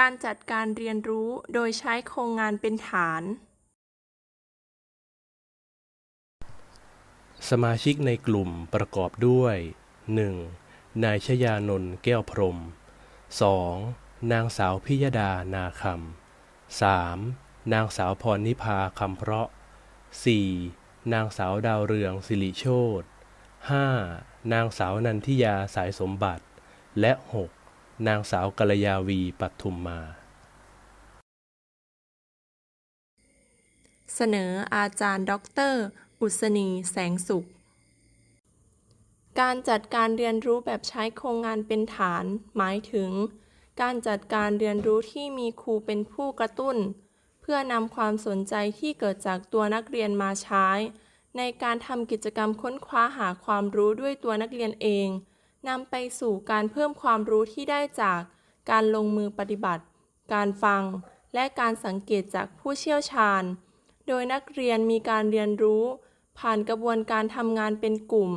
การจัดการเรียนรู้โดยใช้โครงงานเป็นฐาน สมาชิกในกลุ่มประกอบด้วย 1. นายชยานนท์แก้วพรหม 2. นางสาวพิยดานาคำ 3. นางสาวพรนิพาคำเพราะ 4. นางสาวดาวเรืองสิริโชต 5. นางสาวนันทิยาสายสมบัติ และ 6. นางสาวกัลยาวีปัทุมมา เสนออาจารย์ด็อกเตอร์ อุศนี แสงสุข การจัดการเรียนรู้แบบใช้โครงงานเป็นฐาน หมายถึง การจัดการเรียนรู้ที่มีครูเป็นผู้กระตุ้น เพื่อนำความสนใจที่เกิดจากตัวนักเรียนมาใช้ ในการทำกิจกรรมค้นคว้าหาความรู้ด้วยตัวนักเรียนเอง นำไปสู่การเพิ่มความรู้ที่ได้จากการลงมือปฏิบัติ การฟัง และการสังเกตจากผู้เชี่ยวชาญ โดยนักเรียนมีการเรียนรู้ ผ่านกระบวนการทำงานเป็นกลุ่ม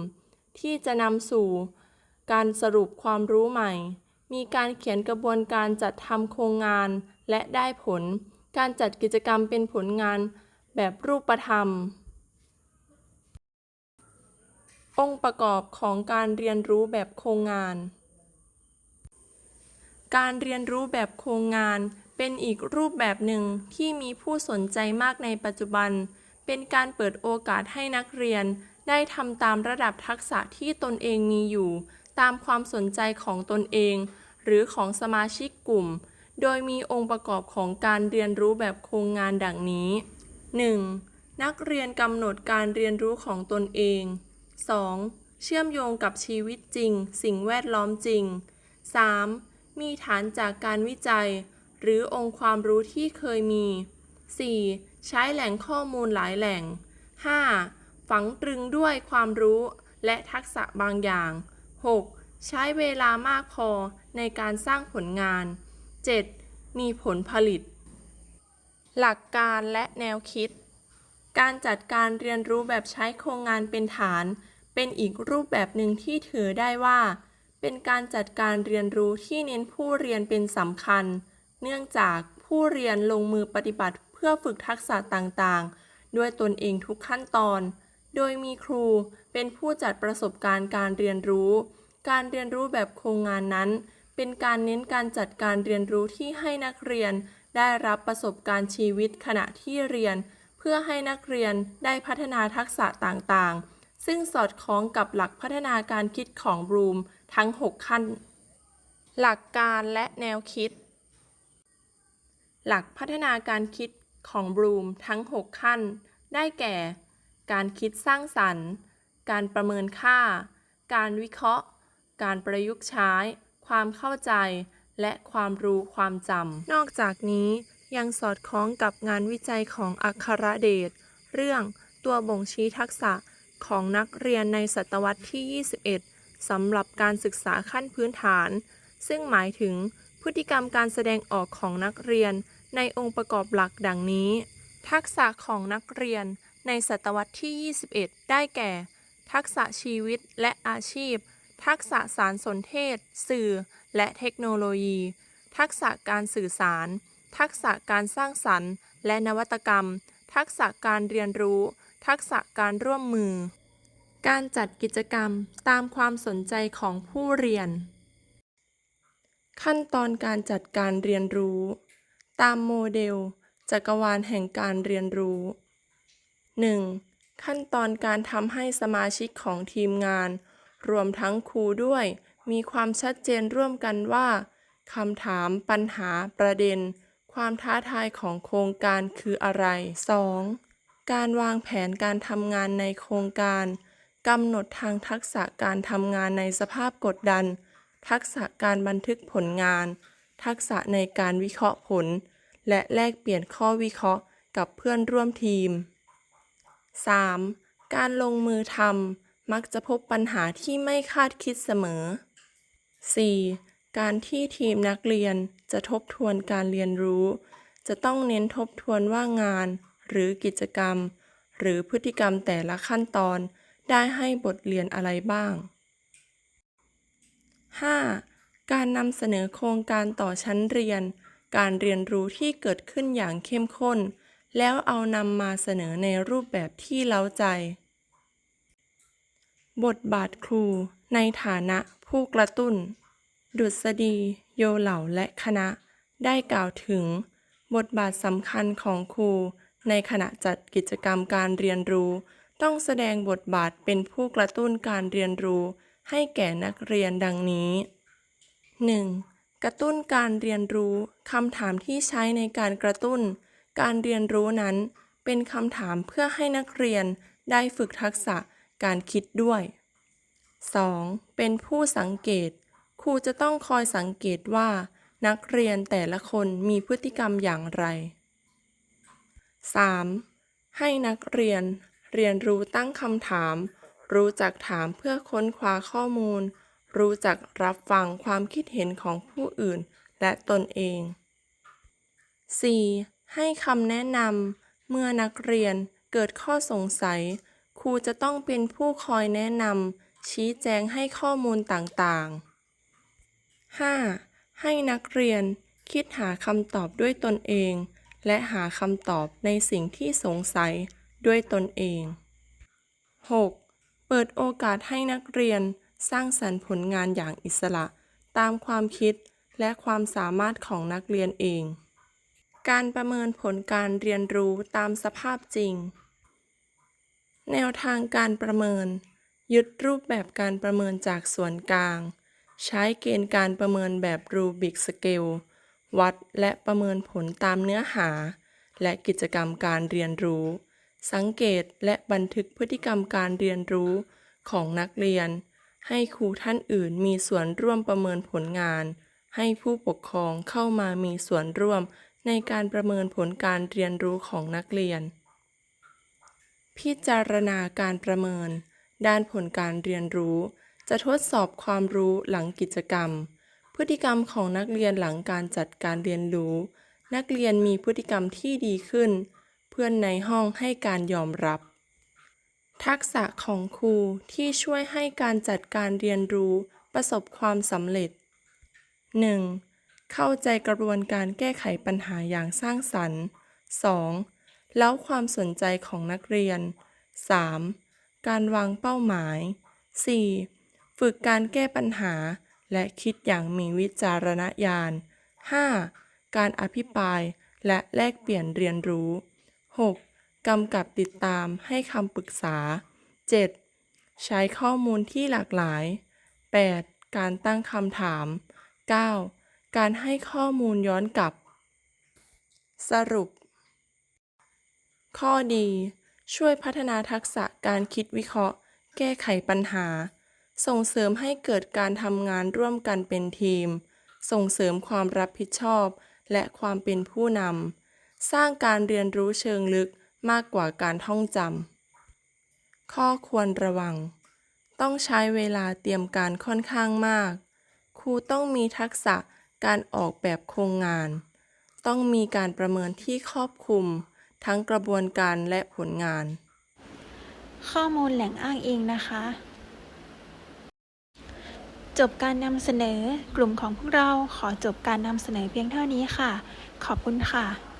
ที่จะนำสู่การสรุปความรู้ใหม่ มีการเขียนกระบวนการจัดทำโครงงานและได้ผล การจัดกิจกรรมเป็นผลงานแบบรูปธรรม องค์ประกอบของการเรียนรู้แบบโครงงาน การเรียนรู้แบบโครงงานเป็นอีกรูปแบบหนึ่งที่มีผู้สนใจมากในปัจจุบัน เป็นการเปิดโอกาสให้นักเรียน ได้ทำตามระดับทักษะที่ตนเองมีอยู่ ตามความสนใจของตนเอง หรือของสมาชิกกลุ่ม โดยมีองค์ประกอบของการเรียนรู้แบบโครงงานดังนี้ 1. นักเรียนกำหนดการเรียนรู้ของตนเอง 2. เชื่อมโยงกับชีวิตจริง สิ่งแวดล้อมจริง 3. มีฐานจากการวิจัย หรือองค์ความรู้ที่เคยมี 4. ใช้แหล่งข้อมูลหลายแหล่ง 5. ฝังตรึงด้วยความรู้และทักษะบางอย่าง 6. ใช้เวลามากพอในการสร้างผลงาน 7. มีผลผลิต หลักการและแนวคิด การจัดการเรียนรู้แบบใช้โครงงานเป็นฐาน เป็นอีกรูปแบบหนึ่งที่ถือได้ว่า เป็นการจัดการเรียนรู้ที่เน้นผู้เรียนเป็นสำคัญ เนื่องจากผู้เรียนลงมือปฏิบัติเพื่อฝึกทักษะต่างๆ ด้วยตนเองทุกขั้นตอน โดยมีครูเป็นผู้จัดประสบการณ์การเรียนรู้ การเรียนรู้แบบโครงงานนั้น เป็นการเน้นการจัดการเรียนรู้ที่ให้นักเรียน ได้รับประสบการณ์ชีวิตขณะที่เรียน เพื่อให้นักเรียนได้พัฒนาทักษะต่างๆ ซึ่งสอดคล้องกับหลักพัฒนาการคิดของบลูมทั้ง 6 ขั้น หลักการและแนวคิด หลักพัฒนาการคิดของบลูมทั้ง 6 ขั้น ได้แก่ การคิดสร้างสรรค์ การประเมินค่า การวิเคราะห์ การประยุกต์ใช้ ความเข้าใจ และความรู้ความจำ นอกจากนี้ยังสอดคล้องกับงานวิจัยของอัครเดช เรื่องตัวบ่งชี้ทักษะ ของนักเรียนในศตวรรษที่ 21 สำหรับการศึกษาขั้นพื้นฐาน ซึ่งหมายถึงพฤติกรรมการแสดงออกของนักเรียนในองค์ประกอบหลักดังนี้ ทักษะของนักเรียนในศตวรรษที่ 21 ได้แก่ ทักษะชีวิตและอาชีพ ทักษะสารสนเทศ สื่อ และเทคโนโลยี ทักษะการสื่อสาร ทักษะการสร้างสรรค์ และนวัตกรรม ทักษะการเรียนรู้ ทักษะการร่วมมือ การจัดกิจกรรมตามความสนใจของผู้เรียน ขั้นตอนการจัดการเรียนรู้ ตามโมเดล จักรวาลแห่งการเรียนรู้ 1. ขั้นตอนการทำให้สมาชิกของทีมงาน รวมทั้งครูด้วย มีความชัดเจนร่วมกันว่าคำถาม ปัญหา ประเด็น ความท้าทายของโครงการคืออะไร 2. การวางแผนการทำงานในโครงการกำหนดทางทักษะการทำงานในสภาพกดดัน ทักษะการบันทึกผลงาน ทักษะในการวิเคราะห์ผล และแลกเปลี่ยนข้อวิเคราะห์กับเพื่อนร่วมทีม 3. การลงมือทำมักจะพบปัญหาที่ไม่คาดคิดเสมอ 4. การที่ทีมนักเรียนจะทบทวนการเรียนรู้ จะต้องเน้นทบทวนว่างาน หรือกิจกรรม หรือพฤติกรรมแต่ละขั้นตอนได้ให้บทเรียนอะไรบ้าง 5. การนำเสนอโครงการต่อชั้นเรียน การเรียนรู้ที่เกิดขึ้นอย่างเข้มข้น แล้วเอานำมาเสนอในรูปแบบที่เล้าใจ บทบาทครู ในฐานะผู้กระตุ้น ดุษฎี โยเหล่าและคณะ ได้กล่าวถึง บทบาทสำคัญของครู ในขณะจัดกิจกรรมการเรียนรู้ ต้องแสดงบทบาทเป็นผู้กระตุ้นการเรียนรู้ ให้แก่นักเรียนดังนี้ 1. กระตุ้นการเรียนรู้คำถามที่ใช้ในการกระตุ้น การเรียนรู้นั้น เป็นคำถามเพื่อให้นักเรียนได้ฝึกทักษะการคิดด้วย 2. เป็นผู้สังเกต ครูจะต้องคอยสังเกตว่า นักเรียนแต่ละคนมีพฤติกรรมอย่างไร 3. ให้นักเรียน เรียนรู้ตั้งคำถาม รู้จักถามเพื่อค้นคว้าข้อมูล รู้จักรับฟังความคิดเห็นของผู้อื่นและตนเอง 4. ให้คำแนะนำเมื่อนักเรียนเกิดข้อสงสัย ครูจะต้องเป็นผู้คอยแนะนำชี้แจงให้ข้อมูลต่างๆ 5. ให้นักเรียนคิดหาคำตอบด้วยตนเอง และหาคำตอบในสิ่งที่สงสัยด้วยตนเอง 6. เปิดโอกาสให้นักเรียนสร้างสรรค์ผลงานอย่างอิสระ ตามความคิดและความสามารถของนักเรียนเอง การประเมินผลการเรียนรู้ตามสภาพจริง แนวทางการประเมิน ยึดรูปแบบการประเมินจากส่วนกลาง ใช้เกณฑ์การประเมินแบบรูบิกสเกล วัดและประเมินผลตามเนื้อหา และกิจกรรมการเรียนรู้ สังเกตและบันทึกพฤติกรรมการเรียนรู้ของนักเรียน ให้ครูท่านอื่นมีส่วนร่วมประเมินผลงาน ให้ผู้ปกครองเข้ามามีส่วนร่วมในการประเมินผลการเรียนรู้ของนักเรียน พิจารณาการประเมิน ด้านผลการเรียนรู้ จะทดสอบความรู้หลังกิจกรรม พฤติกรรมของนักเรียนหลังการจัดการเรียนรู้ นักเรียนมีพฤติกรรมที่ดีขึ้น เพื่อนในห้องให้การยอมรับ ทักษะของครูที่ช่วยให้การจัดการเรียนรู้ประสบความสำเร็จ 1. เข้าใจกระบวนการแก้ไขปัญหาอย่างสร้างสรรค์ 2. เล้าความสนใจของนักเรียน 3. การวางเป้าหมาย 4. ฝึกการแก้ปัญหา และคิดอย่างมีวิจารณญาณ 5. การอภิปรายและแลกเปลี่ยนเรียนรู้ 6. กำกับติดตามให้คำปรึกษา 7. ใช้ข้อมูลที่หลากหลาย 8. การตั้งคำถาม 9. การให้ข้อมูลย้อนกลับ สรุป ข้อดี ช่วยพัฒนาทักษะการคิดวิเคราะห์ แก้ไขปัญหา ส่งเสริมให้เกิดการทำงานร่วมกันเป็นทีม ส่งเสริมความรับผิดชอบ และความเป็นผู้นำ สร้างการเรียนรู้เชิงลึกมากกว่าการท่องจำ ข้อควรระวัง ต้องใช้เวลาเตรียมการค่อนข้างมาก ครูต้องมีทักษะการออกแบบโครงงาน ต้องมีการประเมินที่ครอบคลุม ทั้งกระบวนการและผลงาน ข้อมูลแหล่งอ้างอิงนะคะ จบการนำเสนอกลุ่มของพวกเราขอจบการนำเสนอเพียงเท่านี้ค่ะ ขอบคุณค่ะ